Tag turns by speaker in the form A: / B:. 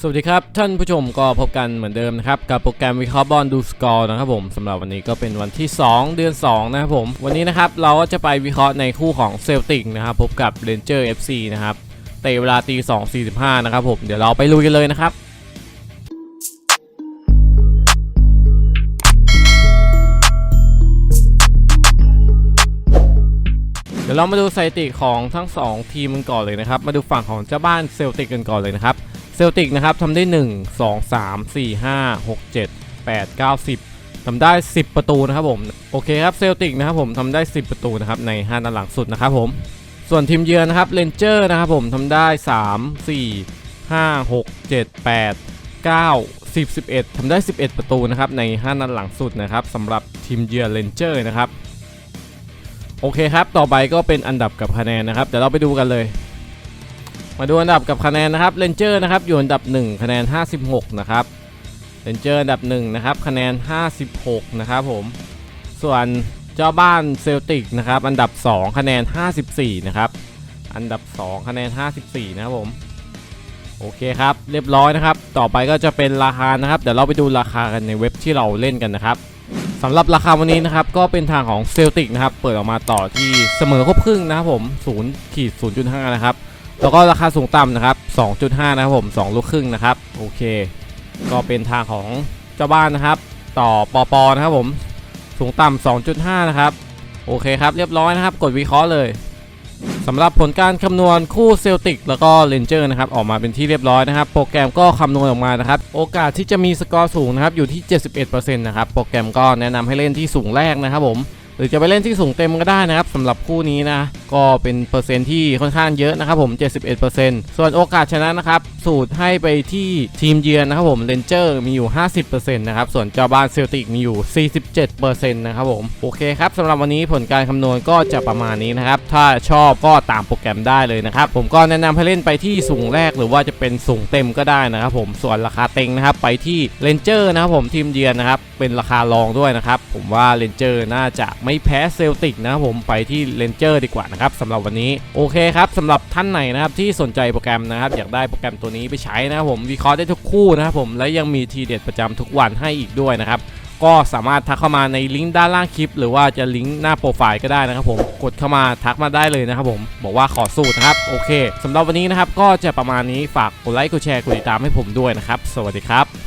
A: สวัสดีครับ ท่านผู้ชมก็พบกันเหมือนเดิมนะครับ กับโปรแกรมวิเคราะห์บอลดูสกอร์นะครับผมสำหรับวันนี้ก็เป็นวันที่ 2 เดือน 2 นะครับผม วันนี้นะครับเราก็จะไปวิเคราะห์ในคู่ของเซลติกนะครับพบกับเรนเจอร์ FC นะครับเตะเวลาตี2.45 นะครับผม เดี๋ยวเราไปลุยกันเลยนะครับเดี๋ยวเรามาดูสถิติของทั้ง 2 ทีมกันก่อนเลยนะครับ มาดูฝั่งของเจ้าบ้านเซลติกกันก่อนเลยนะครับ เซลติกนะครับทำได้ 1 2 3 4 5 6 7 8 9 10ทำได้ 10 ประตูนะครับผม โอเคครับเซลติกนะครับผมทำได้ 10 ประตูนะครับใน5นัดหลังสุดนะครับผมส่วนทีมเยือนนะครับเรนเจอร์นะครับผมทำได้ 3 4 5 6 7 8 9 10 11ทำได้ 11 ประตูนะครับใน 5 นัดหลังสุดนะครับสำหรับทีมเยือนเรนเจอร์นะครับโอเคครับ ต่อไปก็เป็นอันดับกับคะแนนนะครับ เดี๋ยวเราไปดูกันเลย มาดูอันดับกับคะแนนนะครับเรนเจอร์นะครับอยู่อันดับ 1 คะแนน 56 นะครับเรนเจอร์อันดับ1นะครับคะแนน 56 นะครับผม ส่วนเจ้าบ้านเซลติกนะครับอันดับ 2 คะแนน 54 นะครับ อันดับ 2 คะแนน 54 นะครับผม โอเคครับ เรียบร้อยนะครับ ต่อไปก็จะเป็นราคานะครับ เดี๋ยวเราไปดูราคากันในเว็บที่เราเล่นกันนะครับสำหรับราคาวันนี้นะครับก็เป็นทางของเซลติกนะครับ เปิดออกมาต่อที่เสมอครบครึ่งนะครับผม0ขีด0.5 นะครับ แล้วก็ราคาสูงต่ำนะครับ 2.5 นะครับผม 2 ลูกครึ่งนะครับ โอเค ก็เป็นทางของเจ้าบ้านนะครับ ต่อปอปอนะครับผม สูงต่ำ 2.5 นะครับ โอเคครับ เรียบร้อยนะครับ กดวิเคราะห์เลยสำหรับผลการคำนวณคู่เซลติกแล้วก็เรนเจอร์นะครับ ออกมาเป็นที่เรียบร้อยนะครับ โปรแกรมก็คำนวณออกมานะครับ โอกาสที่จะมีสกอร์สูงนะครับ อยู่ที่ 71%นะครับ โปรแกรมก็แนะนำให้เล่นที่สูงแรกนะครับผม หรือจะไปเล่นที่สูงเต็มก็ได้นะครับสำหรับคู่นี้นะ ก็เป็นเปอร์เซ็นต์ที่ค่อนข้างเยอะนะครับผม 71%ส่วนโอกาสชนะนะครับ สูตรให้ไปที่ทีมเยือนนะครับผมเรนเจอร์มีอยู่ 50%นะครับ ส่วนเจ้าบ้านเซลติกมีอยู่ 47%นะครับผม โอเคครับสำหรับวันนี้ผลการคำนวณก็จะประมาณนี้นะครับ ถ้าชอบก็ตามโปรแกรมได้เลยนะครับ ผมก็แนะนำให้เล่นไปที่สูงแรกหรือว่าจะเป็นสูงเต็มก็ได้นะครับผม ส่วนราคาเต็งนะครับไปที่เรนเจอร์นะครับผมทีมเยือนนะครับ เป็นราคารองด้วยนะครับ ผมว่าเรนเจอร์น่าจะไม่แพ้เซลติกนะครับผมไปที่เรนเจอร์ดีกว่านะครับสำหรับวันนี้โอเคครับสำหรับท่านไหนนะครับที่สนใจโปรแกรมนะครับอยากได้โปรแกรมตัวนี้ไปใช้นะครับผมวิเคราะห์ได้ทุกคู่นะครับผมและยังมีทีเด็ดประจำทุกวันให้อีกด้วยนะครับก็สามารถทักเข้ามาในลิงก์ด้านล่างคลิป หรือว่าจะลิงก์หน้าโปรไฟล์ก็ได้นะครับผมกดเข้ามาทักมาได้เลยนะครับผมบอกว่าขอสูตรนะครับโอเคสำหรับวันนี้นะครับก็จะประมาณนี้ฝากกดไลค์กดแชร์กดติดตามให้ผมด้วยนะครับ สวัสดีครับ